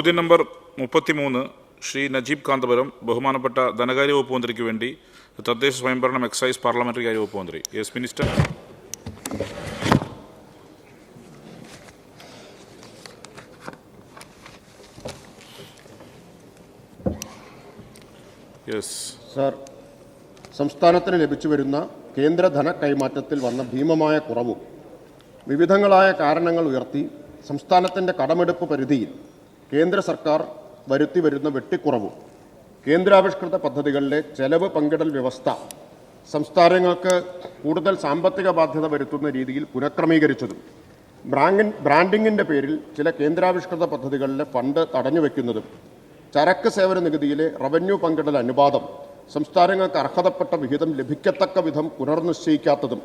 ചോദ്യം നമ്പർ മുപ്പത്തിമൂന്ന് ശ്രീ നജീബ് കാന്തപുരം ബഹുമാനപ്പെട്ട ധനകാര്യ വകുപ്പ് മന്ത്രിക്ക് വേണ്ടി തദ്ദേശ സ്വയംഭരണം എക്സൈസ് പാർലമെന്ററി കാര്യ വകുപ്പ് മന്ത്രി. യെസ് മിനിസ്റ്റർ യെസ് സാർ സംസ്ഥാനത്തിന് ലഭിച്ചു വരുന്ന കേന്ദ്ര ധന കൈമാറ്റത്തിൽ വന്ന ഭീമമായ കുറവും വിവിധങ്ങളായ കാരണങ്ങൾ ഉയർത്തി സംസ്ഥാനത്തിന്റെ കടമെടുപ്പ് പരിധിയിൽ കേന്ദ്ര സർക്കാർ വരുത്തി വരുന്ന വെട്ടിക്കുറവും കേന്ദ്രാവിഷ്കൃത പദ്ധതികളിലെ ചെലവ് പങ്കിടൽ വ്യവസ്ഥ സംസ്ഥാനങ്ങൾക്ക് കൂടുതൽ സാമ്പത്തിക ബാധ്യത വരുത്തുന്ന രീതിയിൽ പുനഃക്രമീകരിച്ചതും ബ്രാങ്കിൻ ബ്രാൻഡിങ്ങിന്റെ പേരിൽ ചില കേന്ദ്രാവിഷ്കൃത പദ്ധതികളിലെ ഫണ്ട് തടഞ്ഞു തടഞ്ഞുവെക്കുന്നതും ചരക്ക് സേവന നികുതിയിലെ റവന്യൂ പങ്കിടൽ അനുപാതം സംസ്ഥാനങ്ങൾക്ക് അർഹതപ്പെട്ട വിഹിതം ലഭിക്കത്തക്ക വിധം പുനർനിശ്ചയിക്കാത്തതും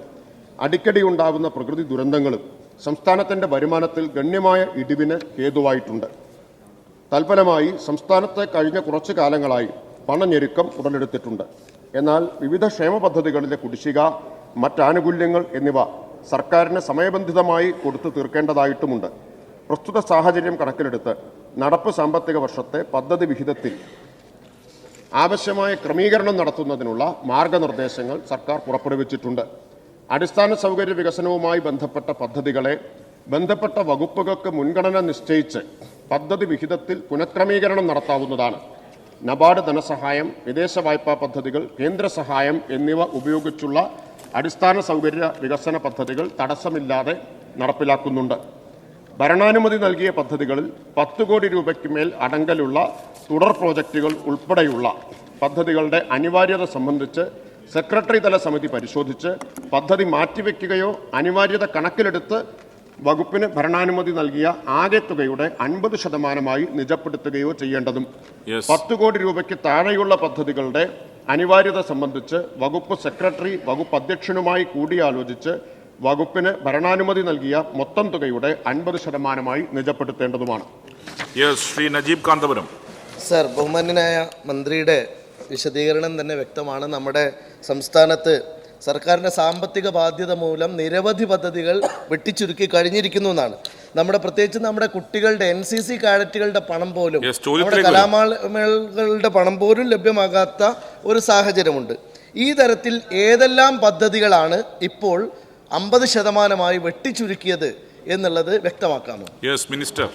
അടിക്കടി ഉണ്ടാകുന്ന പ്രകൃതി ദുരന്തങ്ങളും സംസ്ഥാനത്തിന്റെ വരുമാനത്തിൽ ഗണ്യമായ ഇടിവിന് ഹേതുവായിട്ടുണ്ട്. തൽഫലമായി സംസ്ഥാനത്ത് കഴിഞ്ഞ കുറച്ചു കാലങ്ങളായി പണഞ്ഞെരുക്കം ഉടലെടുത്തിട്ടുണ്ട്. എന്നാൽ വിവിധ ക്ഷേമ പദ്ധതികളിലെ കുടിശ്ശിക മറ്റാനുകൂല്യങ്ങൾ എന്നിവ സർക്കാരിന് സമയബന്ധിതമായി കൊടുത്തു തീർക്കേണ്ടതായിട്ടുമുണ്ട്. പ്രസ്തുത സാഹചര്യം കണക്കിലെടുത്ത് നടപ്പ് സാമ്പത്തിക വർഷത്തെ പദ്ധതി വിഹിതത്തിൽ ആവശ്യമായ ക്രമീകരണം നടത്തുന്നതിനുള്ള മാർഗനിർദ്ദേശങ്ങൾ സർക്കാർ പുറപ്പെടുവിച്ചിട്ടുണ്ട്. അടിസ്ഥാന സൗകര്യ വികസനവുമായി ബന്ധപ്പെട്ട പദ്ധതികളെ ബന്ധപ്പെട്ട വകുപ്പുകൾക്ക് മുൻഗണന നിശ്ചയിച്ച് പദ്ധതി വിഹിതത്തിൽ പുനഃക്രമീകരണം നടത്താവുന്നതാണ്. നബാർഡ് ധനസഹായം വിദേശ വായ്പാ പദ്ധതികൾ കേന്ദ്ര സഹായം എന്നിവ ഉപയോഗിച്ചുള്ള അടിസ്ഥാന സൗകര്യ വികസന പദ്ധതികൾ തടസ്സമില്ലാതെ നടപ്പിലാക്കുന്നുണ്ട്. ഭരണാനുമതി നൽകിയ പദ്ധതികളിൽ പത്ത് കോടി രൂപയ്ക്ക് മേൽ അടങ്കലുള്ള തുടർ പ്രോജക്റ്റുകൾ ഉൾപ്പെടെയുള്ള പദ്ധതികളുടെ അനിവാര്യത സംബന്ധിച്ച് സെക്രട്ടറി തല സമിതി പരിശോധിച്ച് പദ്ധതി മാറ്റിവെക്കുകയോ അനിവാര്യത കണക്കിലെടുത്ത് വകുപ്പിന് ഭരണാനുമതി നൽകിയ ആകെ തുകയുടെ അൻപത് ശതമാനമായി നിജപ്പെടുത്തുകയോ ചെയ്യേണ്ടതും പത്ത് കോടി രൂപയ്ക്ക് താഴെയുള്ള പദ്ധതികളുടെ അനിവാര്യത സംബന്ധിച്ച് വകുപ്പ് സെക്രട്ടറി വകുപ്പ് അധ്യക്ഷനുമായി കൂടിയാലോചിച്ച് വകുപ്പിന് ഭരണാനുമതി നൽകിയ മൊത്തം തുകയുടെ അൻപത് ശതമാനമായി നിജപ്പെടുത്തേണ്ടതുമാണ്. യെസ് ശ്രീ നജീബ് കാന്തപുരം. സർ ബഹുമാന്യനായ മന്ത്രിയുടെ വിശദീകരണം തന്നെ വ്യക്തമാണ്. നമ്മുടെ സംസ്ഥാനത്ത് സർക്കാരിന്റെ സാമ്പത്തിക ബാധ്യത മൂലം നിരവധി പദ്ധതികൾ വെട്ടിച്ചുരുക്കി കഴിഞ്ഞിരിക്കുന്നു എന്നാണ്. നമ്മുടെ പ്രത്യേകിച്ച് നമ്മുടെ കുട്ടികളുടെ എൻ സി സി കാഡറ്റുകളുടെ പണം പോലും നമ്മുടെ കലാമേളകളുടെ പണം പോലും ലഭ്യമാകാത്ത ഒരു സാഹചര്യമുണ്ട്. ഈ തരത്തിൽ ഏതെല്ലാം പദ്ധതികളാണ് ഇപ്പോൾ അമ്പത് ശതമാനമായി വെട്ടിച്ചുരുക്കിയത് എന്നുള്ളത് വ്യക്തമാക്കാമോ? യെസ് മിനിസ്റ്റർ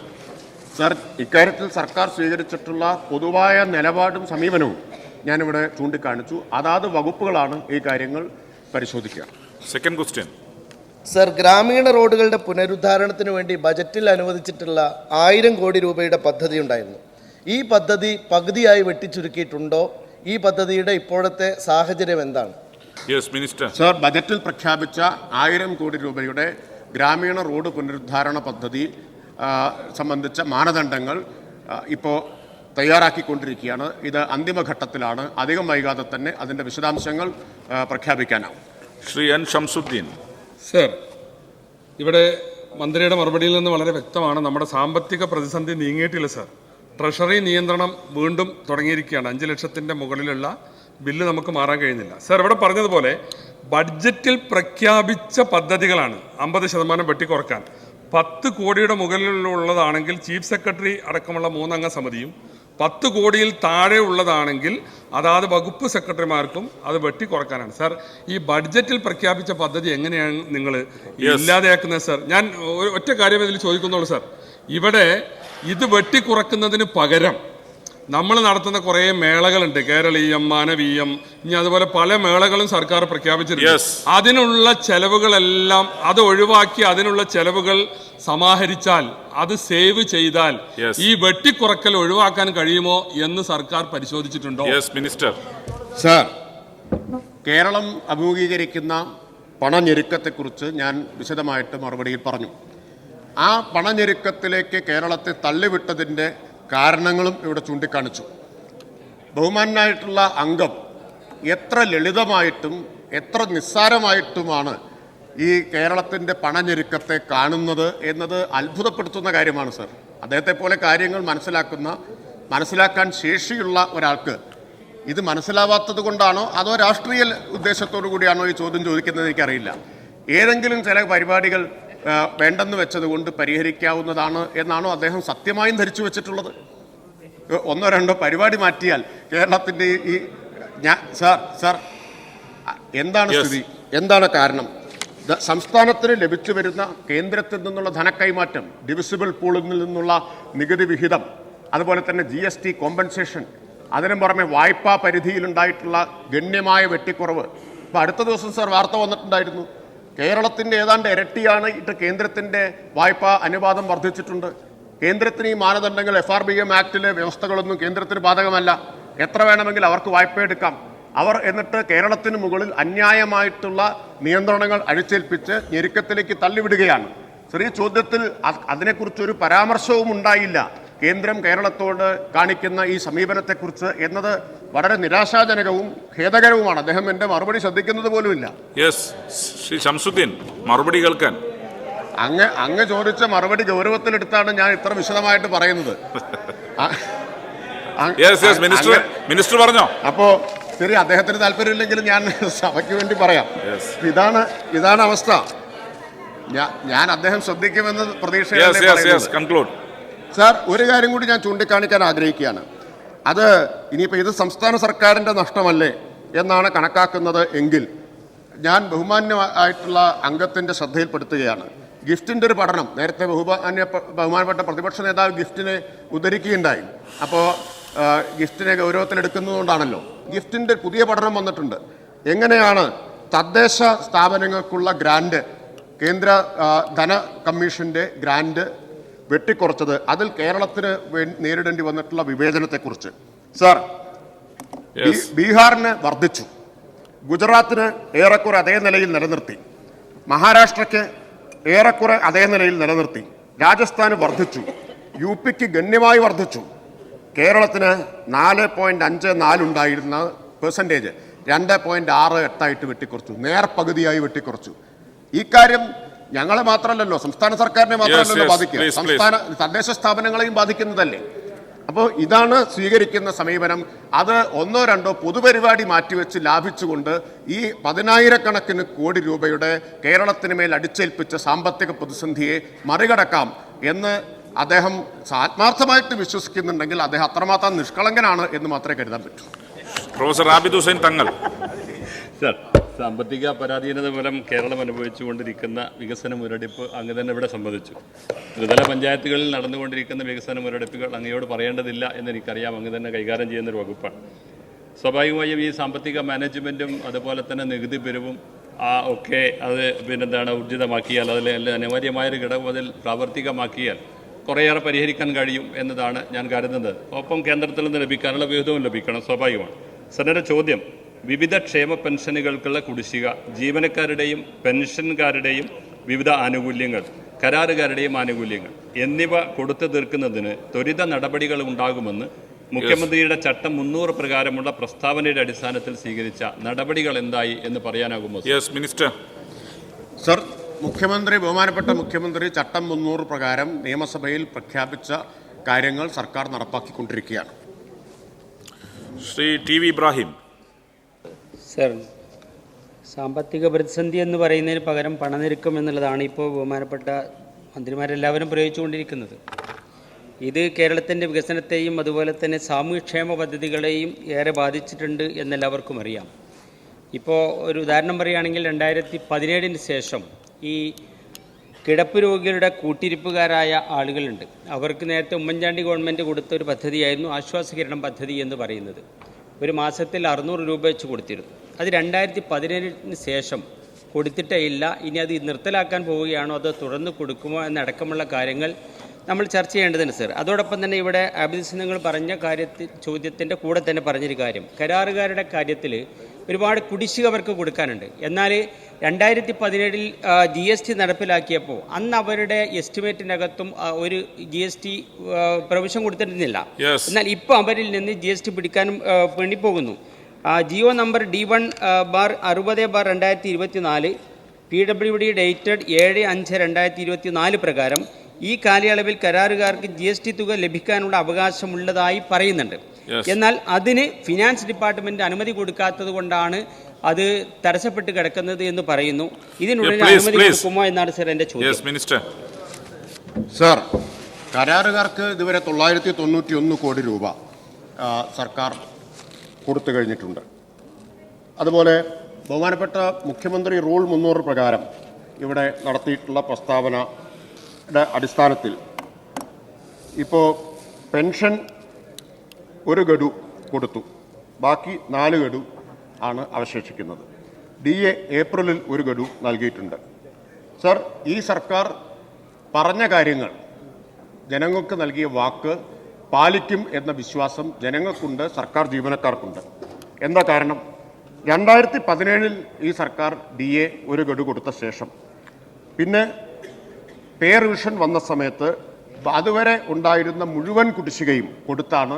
സർ ഇക്കാര്യത്തിൽ സർക്കാർ സ്വീകരിച്ചിട്ടുള്ള പൊതുവായ നിലപാടും സമീപനവും ഞാനിവിടെ ചൂണ്ടിക്കാണിച്ചു. അതാത് വകുപ്പുകളാണ് ഈ കാര്യങ്ങൾ പരിശോധിക്കുക സെക്കൻഡ് ക്വസ്റ്റ്യൻ സർ ഗ്രാമീണ റോഡുകളുടെ പുനരുദ്ധാരണത്തിന് വേണ്ടി ബജറ്റിൽ അനുവദിച്ചിട്ടുള്ള ആയിരം കോടി രൂപയുടെ പദ്ധതി ഉണ്ടായിരുന്നു. ഈ പദ്ധതി പകുതിയായി വെട്ടിച്ചുരുക്കിയിട്ടുണ്ടോ? ഈ പദ്ധതിയുടെ ഇപ്പോഴത്തെ സാഹചര്യം എന്താണ്? യെസ് മിനിസ്റ്റർ സർ ബജറ്റിൽ പ്രഖ്യാപിച്ച ആയിരം കോടി രൂപയുടെ ഗ്രാമീണ റോഡ് പുനരുദ്ധാരണ പദ്ധതി സംബന്ധിച്ച മാനദണ്ഡങ്ങൾ ഇപ്പോൾ തയ്യാറാക്കിക്കൊണ്ടിരിക്കുകയാണ്. ഇത് അന്തിമഘട്ടത്തിലാണ്. അധികം വൈകാതെ തന്നെ അതിന്റെ വിശദാംശങ്ങൾ പ്രഖ്യാപിക്കാനാവും. ശ്രീ എൻ ഷംസുദ്ദീൻ സർ ഇവിടെ മന്ത്രിയുടെ മറുപടിയിൽ നിന്ന് വളരെ വ്യക്തമാണ്. നമ്മുടെ സാമ്പത്തിക പ്രതിസന്ധി നീങ്ങിയിട്ടില്ല സർ. ട്രഷറി നിയന്ത്രണം വീണ്ടും തുടങ്ങിയിരിക്കുകയാണ്. അഞ്ച് ലക്ഷത്തിന്റെ മുകളിലുള്ള ബില്ല് നമുക്ക് മാറാൻ കഴിയുന്നില്ല. സർ ഇവിടെ പറഞ്ഞതുപോലെ ബഡ്ജറ്റിൽ പ്രഖ്യാപിച്ച പദ്ധതികളാണ് അമ്പത് ശതമാനം വെട്ടിക്കുറക്കാൻ. പത്ത് കോടിയുടെ മുകളിലുള്ളതാണെങ്കിൽ ചീഫ് സെക്രട്ടറി അടക്കമുള്ള മൂന്നംഗ സമിതിയും പത്ത് കോടിയിൽ താഴെ ഉള്ളതാണെങ്കിൽ അതാത് വകുപ്പ് സെക്രട്ടറിമാർക്കും അത് വെട്ടി കുറക്കാനാണ്. സാർ ഈ ബഡ്ജറ്റിൽ പ്രഖ്യാപിച്ച പദ്ധതി എങ്ങനെയാണ് നിങ്ങൾ ഇല്ലാതെയാക്കുന്നത് സാർ? ഞാൻ ഒറ്റ കാര്യം ഇതിൽ ചോദിക്കുന്നുള്ളൂ സാർ. ഇവിടെ ഇത് വെട്ടിക്കുറക്കുന്നതിന് പകരം നമ്മൾ നടത്തുന്ന കുറേ മേളകളുണ്ട്. കേരളീയം മാനവീയം ഇനി അതുപോലെ പല മേളകളും സർക്കാർ പ്രഖ്യാപിച്ചിട്ടുണ്ട്. അതിനുള്ള ചെലവുകളെല്ലാം അത് ഒഴിവാക്കി അതിനുള്ള ചെലവുകൾ സമാഹരിച്ചാൽ അത് സേവ് ചെയ്താൽ Yes. ഈ വെട്ടിക്കുറക്കൽ ഒഴിവാക്കാൻ കഴിയുമോ എന്ന് സർക്കാർ പരിശോധിച്ചിട്ടുണ്ടോ? യെസ് മിനിസ്റ്റർ സർ കേരളം അഭിമുഖീകരിക്കുന്ന പണഞ്ഞെരുക്കത്തെക്കുറിച്ച് ഞാൻ വിശദമായിട്ട് മറുപടിയിൽ പറഞ്ഞു. ആ പണഞ്ഞെരുക്കത്തിലേക്ക് കേരളത്തെ തള്ളിവിട്ടതിന്റെ കാരണങ്ങളും ഇവിടെ ചൂണ്ടിക്കാണിച്ചു. ബഹുമാനായിട്ടുള്ള അംഗം എത്ര ലളിതമായിട്ടും എത്ര നിസ്സാരമായിട്ടുമാണ് ഈ കേരളത്തിന്റെ പണഞ്ഞെരുക്കത്തെ കാണുന്നത് എന്നത് അത്ഭുതപ്പെടുത്തുന്ന കാര്യമാണ് സർ. അദ്ദേഹത്തെ പോലെ കാര്യങ്ങൾ മനസ്സിലാക്കുന്ന മനസ്സിലാക്കാൻ ശേഷിയുള്ള ഒരാൾക്ക് ഇത് മനസ്സിലാവാത്തത് കൊണ്ടാണോ അതോ രാഷ്ട്രീയ ഉദ്ദേശത്തോടു കൂടിയാണോ ഈ ചോദ്യം ചോദിക്കുന്നത് എനിക്കറിയില്ല. ഏതെങ്കിലും ചില പരിപാടികൾ വേണ്ടെന്ന് വെച്ചതുകൊണ്ട് പരിഹരിക്കാവുന്നതാണ് എന്നാണോ അദ്ദേഹം സത്യമായും ധരിച്ചു വെച്ചിട്ടുള്ളത്? ഒന്നോ രണ്ടോ പരിപാടി മാറ്റിയാൽ കേരളത്തിന്റെ ഈ- ഞാൻ സാർ സാർ എന്താണ് സ്ഥിതി? എന്താണ് കാരണം? സംസ്ഥാനത്തിന് ലഭിച്ചു വരുന്ന കേന്ദ്രത്തിൽ നിന്നുള്ള ധനക്കൈമാറ്റം ഡിവിസിബിൾ പൂളിൽ നിന്നുള്ള നികുതി വിഹിതം അതുപോലെ തന്നെ ജി എസ് ടി കോമ്പൻസേഷൻ അതിനു പുറമെ വായ്പാ പരിധിയിലുണ്ടായിട്ടുള്ള ഗണ്യമായ വെട്ടിക്കുറവ്. ഇപ്പം അടുത്ത ദിവസം സാർ വാർത്ത വന്നിട്ടുണ്ടായിരുന്നു. കേരളത്തിന്റെ ഏതാണ്ട് ഇരട്ടിയാണ് ഇട്ട് കേന്ദ്രത്തിന്റെ വായ്പാ അനുപാതം വർദ്ധിച്ചിട്ടുണ്ട്. കേന്ദ്രത്തിന് ഈ മാനദണ്ഡങ്ങൾ എഫ് ആർ ബി എം ആക്ടിലെ വ്യവസ്ഥകളൊന്നും കേന്ദ്രത്തിന് ബാധകമല്ല. എത്ര വേണമെങ്കിൽ അവർക്ക് വായ്പ എടുക്കാം. അവർ എന്നിട്ട് കേരളത്തിന് മുകളിൽ അന്യായമായിട്ടുള്ള നിയന്ത്രണങ്ങൾ അഴിച്ചേൽപ്പിച്ച് ഞെരുക്കത്തിലേക്ക് തള്ളിവിടുകയാണ്. ചെറിയ ചോദ്യത്തിൽ അതിനെക്കുറിച്ചൊരു പരാമർശവും ഉണ്ടായില്ല കേന്ദ്രം കേരളത്തോട് കാണിക്കുന്ന ഈ സമീപനത്തെക്കുറിച്ച് എന്നത് വളരെ നിരാശാജനകവും ഖേദകരവുമാണ്. അദ്ദേഹം എന്റെ മറുപടി ശ്രദ്ധിക്കുന്നത് പോലുമില്ല. യെസ് ശ്രീ മറുപടി കേൾക്കാൻ. അങ്ങ് അങ്ങ് ചോദിച്ച മറുപടി ഗൗരവത്തിലെടുത്താണ് ഞാൻ ഇത്ര വിശദമായിട്ട് പറയുന്നത്. യെസ് യെസ് മിനിസ്റ്റർ മിനിസ്റ്റർ പറഞ്ഞോ? അപ്പോ ശരി അദ്ദേഹത്തിന് താല്പര്യമില്ലെങ്കിലും ഞാൻ സഭയ്ക്ക് വേണ്ടി പറയാം. ഇതാണ് ഇതാണ് അവസ്ഥ. ഞാൻ അദ്ദേഹം ശ്രദ്ധിക്കുമെന്ന് പ്രതീക്ഷ സാർ ഒരു കാര്യം കൂടി ഞാൻ ചൂണ്ടിക്കാണിക്കാൻ ആഗ്രഹിക്കുകയാണ്. അത് ഇനിയിപ്പോൾ ഇത് സംസ്ഥാന സർക്കാരിന്റെ നഷ്ടമല്ലേ എന്നാണ് കണക്കാക്കുന്നത് എങ്കിൽ ഞാൻ ബഹുമാന്യമായിട്ടുള്ള അംഗത്തിന്റെ ശ്രദ്ധയിൽപ്പെടുത്തുകയാണ്. ഗിഫ്റ്റിന്റെ ഒരു പഠനം. നേരത്തെ ബഹുമാന്യ ബഹുമാനപ്പെട്ട പ്രതിപക്ഷ നേതാവ് ഗിഫ്റ്റിനെ ഉദ്ധരിക്കുകയുണ്ടായി. അപ്പോൾ ഗിഫ്റ്റിനെ ഗൗരവത്തിലെടുക്കുന്നതുകൊണ്ടാണല്ലോ. ഗിഫ്റ്റിന്റെ പുതിയ പഠനം വന്നിട്ടുണ്ട്. എങ്ങനെയാണ് തദ്ദേശ സ്ഥാപനങ്ങൾക്കുള്ള ഗ്രാൻഡ് കേന്ദ്ര ധന കമ്മീഷന്റെ ഗ്രാൻഡ് വെട്ടിക്കുറച്ചത് അതിൽ കേരളത്തിന് നേരിടേണ്ടി വന്നിട്ടുള്ള വിവേചനത്തെക്കുറിച്ച്. സാർ ബീഹാറിന് വർദ്ധിച്ചു. ഗുജറാത്തിന് ഏറെക്കുറെ അതേ നിലയിൽ നിലനിർത്തി. മഹാരാഷ്ട്രയ്ക്ക് ഏറെക്കുറെ അതേ നിലയിൽ നിലനിർത്തി. രാജസ്ഥാന് വർദ്ധിച്ചു. യു പിക്ക് ഗണ്യമായി വർദ്ധിച്ചു. കേരളത്തിന് നാല് പോയിന്റ് അഞ്ച് നാലുണ്ടായിരുന്ന പെർസെന്റേജ് രണ്ട് പോയിന്റ് ആറ് എട്ടായിട്ട് വെട്ടിക്കുറച്ചു. നേർപകുതിയായി വെട്ടിക്കുറച്ചു. ഈ കാര്യം ഞങ്ങളെ മാത്രമല്ലല്ലോ സംസ്ഥാന സർക്കാരിനെ മാത്രമല്ലല്ലോ ബാധിക്കുക. സംസ്ഥാന തദ്ദേശ സ്ഥാപനങ്ങളെയും ബാധിക്കുന്നതല്ലേ? അപ്പോൾ ഇതാണ് സ്വീകരിക്കുന്ന സമീപനം. അത് ഒന്നോ രണ്ടോ പൊതുപരിപാടി മാറ്റിവെച്ച് ലാഭിച്ചുകൊണ്ട് ഈ പതിനായിരക്കണക്കിന് കോടി രൂപയുടെ കേരളത്തിന് മേൽ അടിച്ചേൽപ്പിച്ച സാമ്പത്തിക പ്രതിസന്ധിയെ മറികടക്കാം എന്ന് അദ്ദേഹം ആത്മാർത്ഥമായിട്ട് വിശ്വസിക്കുന്നുണ്ടെങ്കിൽ അദ്ദേഹം അത്രമാത്രം നിഷ്കളങ്കനാണ് എന്ന് മാത്രമേ കരുതാൻ പറ്റൂ. പ്രൊഫസർ ആബിദ് ഹുസൈൻ തങ്ങൾ. സാമ്പത്തിക പരാധീനത മൂലം കേരളം അനുഭവിച്ചുകൊണ്ടിരിക്കുന്ന വികസന മുരടിപ്പ് അങ്ങ് തന്നെ ഇവിടെ സംബന്ധിച്ചു. ത്രിതല പഞ്ചായത്തുകളിൽ നടന്നുകൊണ്ടിരിക്കുന്ന വികസന മുരടിപ്പുകൾ അങ്ങയോട് പറയേണ്ടതില്ല എന്ന് എനിക്കറിയാം അങ്ങ് തന്നെ കൈകാര്യം ചെയ്യുന്നൊരു വകുപ്പാണ്. സ്വാഭാവികമായും ഈ സാമ്പത്തിക മാനേജ്മെന്റും അതുപോലെ തന്നെ നികുതി പിരിവും ആ ഒക്കെ അത് പിന്നെന്താണ് ഊർജിതമാക്കിയാൽ അതിൽ അനിവാര്യമായൊരു ഘടകം അതിൽ പ്രാവർത്തികമാക്കിയാൽ കുറേയേറെ പരിഹരിക്കാൻ കഴിയും എന്നതാണ് ഞാൻ കരുതുന്നത്. ഒപ്പം കേന്ദ്രത്തിൽ നിന്ന് ലഭിക്കാനുള്ള വിഹിതവും ലഭിക്കണം സ്വാഭാവികമാണ്. സാറിന്റെ ചോദ്യം വിവിധ ക്ഷേമ പെൻഷനുകൾക്കുള്ള കുടിശ്ശിക ജീവനക്കാരുടെയും പെൻഷൻകാരുടെയും വിവിധ ആനുകൂല്യങ്ങൾ കരാറുകാരുടെയും ആനുകൂല്യങ്ങൾ എന്നിവ കൊടുത്തു തീർക്കുന്നതിന് ത്വരിത നടപടികൾ ഉണ്ടാകുമെന്ന് മുഖ്യമന്ത്രിയുടെ ചട്ടം മുന്നൂറ് പ്രകാരമുള്ള പ്രസ്താവനയുടെ അടിസ്ഥാനത്തിൽ സ്വീകരിച്ച നടപടികൾ എന്തായി എന്ന് പറയാനാകുമോ യെസ് മിനിസ്റ്റർ സർ മുഖ്യമന്ത്രി ബഹുമാനപ്പെട്ട മുഖ്യമന്ത്രി ചട്ടം മുന്നൂറ് പ്രകാരം നിയമസഭയിൽ പ്രഖ്യാപിച്ച കാര്യങ്ങൾ സർക്കാർ നടപ്പാക്കിക്കൊണ്ടിരിക്കുകയാണ്. Shri T V Ibrahim sir സാമ്പത്തിക പ്രതിസന്ധി എന്ന് പറയുന്നതിന് പകരം പണനിരക്കം എന്നുള്ളതാണ് ഇപ്പോൾ ബഹുമാനപ്പെട്ട മന്ത്രിമാരെല്ലാവരും പ്രയോഗിച്ചുകൊണ്ടിരിക്കുന്നത്. ഇത് കേരളത്തിന്റെ വികസനത്തെയും അതുപോലെ തന്നെ സാമൂഹ്യക്ഷേമ പദ്ധതികളെയും ഏറെ ബാധിച്ചിട്ടുണ്ട് എന്നെല്ലാവർക്കും അറിയാം. ഇപ്പോൾ ഒരു ഉദാഹരണം പറയുകയാണെങ്കിൽ രണ്ടായിരത്തി പതിനേഴിന് ശേഷം ഈ കിടപ്പ് രോഗികളുടെ കൂട്ടിരിപ്പുകാരായ ആളുകളുണ്ട്. അവർക്ക് നേരത്തെ ഉമ്മൻചാണ്ടി ഗവൺമെന്റ് കൊടുത്ത ഒരു പദ്ധതിയായിരുന്നു ആശ്വാസകിരണം പദ്ധതി എന്ന് പറയുന്നത്. ഒരു മാസത്തിൽ അറുന്നൂറ് രൂപ വെച്ച് കൊടുത്തിരുന്നു. അത് രണ്ടായിരത്തി പതിനേഴിന് ശേഷം കൊടുത്തിട്ടേ ഇല്ല. ഇനി അത് നിർത്തലാക്കാൻ പോവുകയാണോ അതോ തുടർന്ന് കൊടുക്കുമോ എന്നടക്കമുള്ള കാര്യങ്ങൾ നമ്മൾ ചർച്ച ചെയ്യേണ്ടതുണ്ട് സർ. അതോടൊപ്പം തന്നെ ഇവിടെ അഭിജിത് നിങ്ങൾ പറഞ്ഞ കാര്യത്തിൽ ചോദ്യത്തിന്റെ കൂടെ തന്നെ പറഞ്ഞൊരു കാര്യം. കരാറുകാരുടെ കാര്യത്തിൽ ഒരുപാട് കുടിശ്ശിക അവർക്ക് കൊടുക്കാനുണ്ട്. എന്നാൽ രണ്ടായിരത്തി പതിനേഴിൽ ജി എസ് ടി നടപ്പിലാക്കിയപ്പോൾ അന്ന് അവരുടെ എസ്റ്റിമേറ്റിനകത്തും ഒരു ജി എസ് ടി പ്രൊവിഷൻ കൊടുത്തിരുന്നില്ല. എന്നാൽ ഇപ്പോൾ അവരിൽ നിന്ന് ജി എസ് ടി പിടിക്കാനും വേണ്ടി പോകുന്നു Jio number D one bar അറുപത് ബാർ രണ്ടായിരത്തി ഇരുപത്തി നാല് പി ഡബ്ല്യു ഡി ഡേറ്റഡ് ഏഴ് അഞ്ച് രണ്ടായിരത്തി ഇരുപത്തി നാല് പ്രകാരം ഈ കാലയളവിൽ കരാറുകാർക്ക് ജി എസ് ടി തുക ലഭിക്കാനുള്ള അവകാശമുള്ളതായി പറയുന്നുണ്ട്. എന്നാൽ അതിന് ഫിനാൻസ് ഡിപ്പാർട്ട്മെന്റ് അനുമതി കൊടുക്കാത്തത് കൊണ്ടാണ് അത് തടസ്സപ്പെട്ട് കിടക്കുന്നത് എന്ന് പറയുന്നു. ഇതിനുള്ളിൽ അനുമതി. കൊടുക്കുമോ എന്നാണ് സർ എന്റെ ചോദ്യം. യെസ് മിനിസ്റ്റർ സർ കരാറുകാർക്ക് ഇതുവരെ തൊള്ളായിരത്തി തൊണ്ണൂറ്റി ഒന്ന് കോടി രൂപ സർക്കാർ കൊടുത്തു കഴിഞ്ഞിട്ടുണ്ട്. അതുപോലെ ബഹുമാനപ്പെട്ട മുഖ്യമന്ത്രി റൂൾ മുന്നൂറ് പ്രകാരം ഇവിടെ നടത്തിയിട്ടുള്ള പ്രസ്താവനയുടെ അടിസ്ഥാനത്തിൽ ഇപ്പോൾ പെൻഷൻ ഒരു ഗഡു കൊടുത്തു. ബാക്കി നാല് ഗഡു ആണ് അവശേഷിക്കുന്നത്. ഡി എ ഏപ്രിലിൽ ഒരു ഗഡു നൽകിയിട്ടുണ്ട്. സർ ഈ സർക്കാർ പറഞ്ഞ കാര്യങ്ങൾ ജനങ്ങൾക്ക് നൽകിയ വാക്ക് പാലിക്കും എന്ന വിശ്വാസം ജനങ്ങൾക്കുണ്ട് സർക്കാർ ജീവനക്കാർക്കുണ്ട്. എന്താ കാരണം? രണ്ടായിരത്തി പതിനേഴിൽ ഈ സർക്കാർ ഡി എ ഒരു ഗഡു കൊടുത്ത ശേഷം. പിന്നെ പേ റിവിഷൻ വന്ന സമയത്ത് അതുവരെ ഉണ്ടായിരുന്ന മുഴുവൻ കുടിശ്ശികയും കൊടുത്താണ്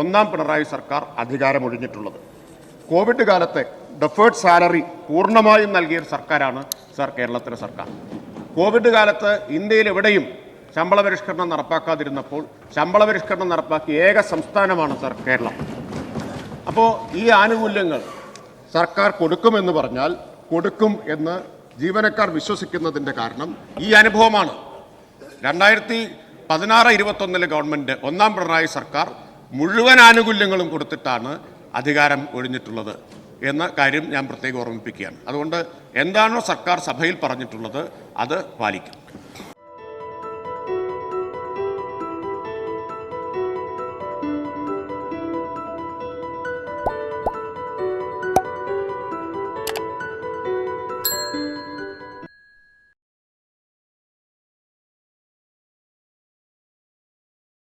ഒന്നാം പിണറായി സർക്കാർ അധികാരമൊഴിഞ്ഞിട്ടുള്ളത്. കോവിഡ് കാലത്തെ ഡെഫേർഡ് സാലറി പൂർണമായും നൽകിയ സർക്കാരാണ് സർ കേരളത്തിലെ സർക്കാർ. കോവിഡ് കാലത്ത് ഇന്ത്യയിൽ എവിടെയും ശമ്പള പരിഷ്കരണം നടപ്പാക്കാതിരുന്നപ്പോൾ ശമ്പള പരിഷ്കരണം നടപ്പാക്കിയ ഏക സംസ്ഥാനമാണ് സർ കേരളം. അപ്പോൾ ഈ ആനുകൂല്യങ്ങൾ സർക്കാർ കൊടുക്കുമെന്ന് പറഞ്ഞാൽ കൊടുക്കും എന്ന് ജീവനക്കാർ വിശ്വസിക്കുന്നതിന്റെ കാരണം ഈ അനുഭവമാണ്. രണ്ടായിരത്തി പതിനാറ് ഇരുപത്തൊന്നിലെ ഗവൺമെന്റ് ഒന്നാം പിണറായി സർക്കാർ മുഴുവൻ ആനുകൂല്യങ്ങളും കൊടുത്തിട്ടാണ് അധികാരം ഒഴിഞ്ഞിട്ടുള്ളത് എന്ന കാര്യം ഞാൻ പ്രത്യേകം ഓർമ്മിപ്പിക്കുകയാണ്. അതുകൊണ്ട് എന്താണോ സർക്കാർ സഭയിൽ പറഞ്ഞിട്ടുള്ളത് അത് പാലിക്കും.